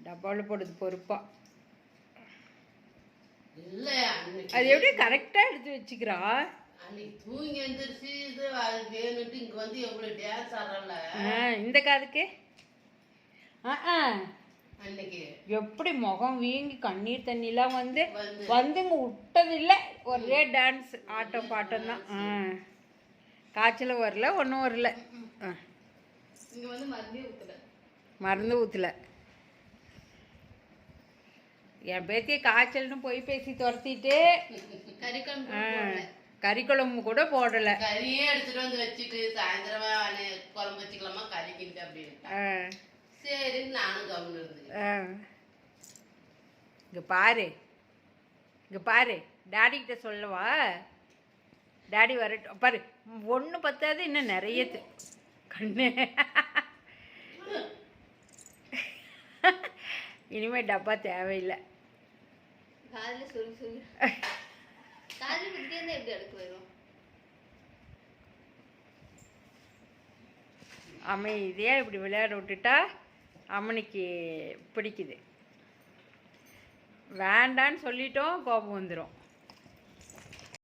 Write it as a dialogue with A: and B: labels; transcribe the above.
A: டப்பாவில் போடுறது பொறுப்பா.
B: இல்ல அன்னைக்கு
A: அது எப்படி கரெக்டாக எடுத்து வச்சுக்கிறா.
B: தூங்கி எந்திரிச்சு இங்க வந்து எவ்வளவு டான்ஸ் ஆடுறல
A: ஆ, இந்த காதுக்கு. ஆ ஆ. எப்படி முகம் வீங்கி கண்ணீர் தண்ணிலாம் வந்து
B: வந்து.
A: வந்துங்க விட்டதில்லை. ஒரே டான்ஸ் ஆட்டம் பாட்டம் தான். ஆ. காய்ச்சலும் வரல ஒன்றும் வரல.
C: மருந்து
A: ஊற்றல என் பேத்தியை காய்ச்சல்னு போய் பேசி துரத்திட்டு. கறி குழம்பு கூட போடலை.
B: கறியே எடுத்துட்டு வந்து வச்சுட்டு சாயந்தரமா குழம்பு வச்சுக்கலாமா கறிக்கிட்டு அப்படின்ட்டா.
A: ஆ.
B: சரி நானும் கவனம் இருந்தேன்
A: இங்கே பாரு. இங்கே பாரு. டாடி கிட்ட சொல்லவா? டாடி வரட்டும். பாரு ஒன்று பத்தாது இன்னும் நிறைய கண்ணு. இனிமே டப்பா தேவையில்லை.
C: காதுல சொல்லி சொல்லி. காதுல குத்திட்டே இருந்தா எப்படி அடுக்கு வரும்?
A: அமைதியாக இப்படி விளையாட விட்டுட்டா அம்மனிக்கு பிடிக்குது. வேண்டான்னு சொல்லிட்டோம் கோபம் வந்துடும்